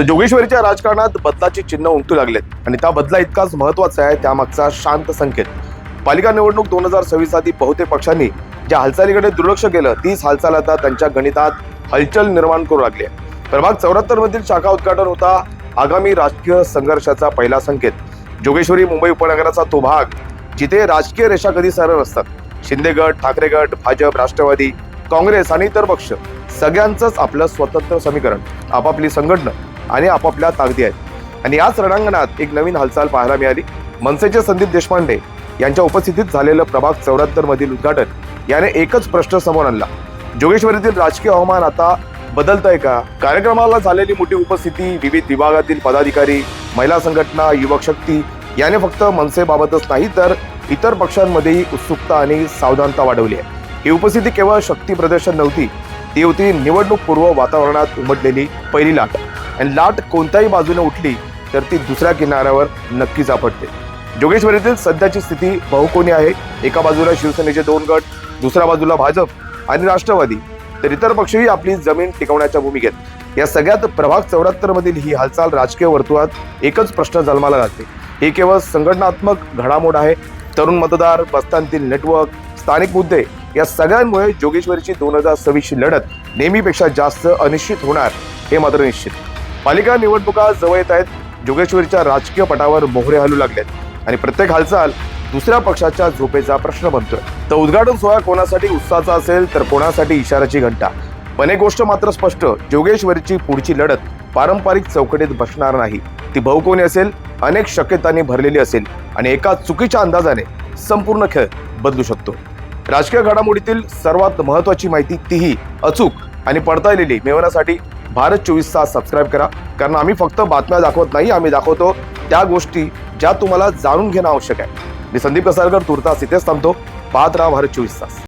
तर जोगेश्वरीच्या राजकारणात बदलाची चिन्ह उमटू लागलेत आणि त्या बदला इतकाच महत्त्वाचा आहे त्यामागचा शांत संकेत. पालिका निवडणूक दोन हजार सव्वीस आधी बहुतेक पक्षांनी ज्या हालचालीकडे दुर्लक्ष केलं तीच हालचाल आता त्यांच्या गणितात हलचल निर्माण करू लागली आहे. प्रभाग चौऱ्याहत्तर मधील शाखा उद्घाटन होता आगामी राजकीय संघर्षाचा पहिला संकेत. जोगेश्वरी मुंबई उपनगराचा तो भाग जिथे राजकीय रेषा कधी सरळ असतात शिंदे गट ठाकरे गट भाजप राष्ट्रवादी काँग्रेस आणि इतर पक्ष सगळ्यांचंच आपलं स्वतंत्र समीकरण आपापली संघटना. आणि आपापल्या ताकदी आहेत. आणि याच रणांगणात एक नवीन हालचाल पाहायला मिळाली. मनसेचे संदीप देशपांडे यांच्या उपस्थितीत झालेलं प्रभाग चौऱ्याहत्तर मधील उद्घाटन याने एकच प्रश्न समोर आणला. जोगेश्वरीतील राजकीय हवामान आता बदलतंय का? कार्यक्रमाला झालेली मोठी उपस्थिती विविध विभागातील पदाधिकारी महिला संघटना युवक शक्ती याने फक्त मनसेबाबतच नाही तर इतर पक्षांमध्येही उत्सुकता आणि सावधानता वाढवली आहे. ही उपस्थिती केवळ शक्ती प्रदर्शन नव्हती ती होती निवडणूक पूर्व वातावरणात उमटलेली पहिली लाट. आणि लाट कोणत्याही बाजूने उठली तर ती दुसऱ्या किनाऱ्यावर नक्कीच आपटते जोगेश्वरीतील सध्याची स्थिती बहुकोणी आहे. एका बाजूला शिवसेनेचे दोन गट दुसऱ्या बाजूला भाजप आणि राष्ट्रवादी. तर इतर पक्षही आपली जमीन टिकवण्याच्या भूमिकेत. या सगळ्यात प्रभाग चौऱ्याहत्तर मधील ही हालचाल राजकीय वर्तुळात एकच प्रश्न जन्माला घालते हे केवळ संघटनात्मक घडामोड आहे. तरुण मतदार बस्तांतील नेटवर्क स्थानिक मुद्दे या सगळ्यांमुळे जोगेश्वरीची दोन हजार सव्वीसची लढत नेहमीपेक्षा जास्त अनिश्चित होणार हे मात्र निश्चित. पालिका निवडणुका जवळ येत आहेत. जोगेश्वरीच्या राजकीय पटावर मोहरे हलू लागलेत. आणि प्रत्येक हालचाल दुसऱ्या पक्षाच्या झोपेचा प्रश्न बनतोय. तर उद्घाटन सोहळा कोणासाठी उत्साहाचा असेल तर कोणासाठी इशाराची घंटा? पण एक गोष्ट मात्र स्पष्ट जोगेश्वरीची पुढची लढत पारंपरिक चौकटीत बसणार नाही. ती बहुकोणी असेल अनेक शक्यतांनी भरलेली असेल आणि एका चुकीच्या अंदाजाने संपूर्ण खेळ बदलू शकतो. राजकीय घडामोडीतील सर्वात महत्वाची माहिती तीही अचूक आणि पडताळलेली मिळवण्यासाठी भारत चोवीस तास सबस्क्राईब करा. कारण आम्ही फक्त बातम्या दाखवत नाही आम्ही दाखवतो त्या गोष्टी ज्या तुम्हाला जाणून घेणं आवश्यक आहे. मी संदीप कसारकर तुर्तास इथेच थांबतो. पाहत राहा भारत चोवीस तास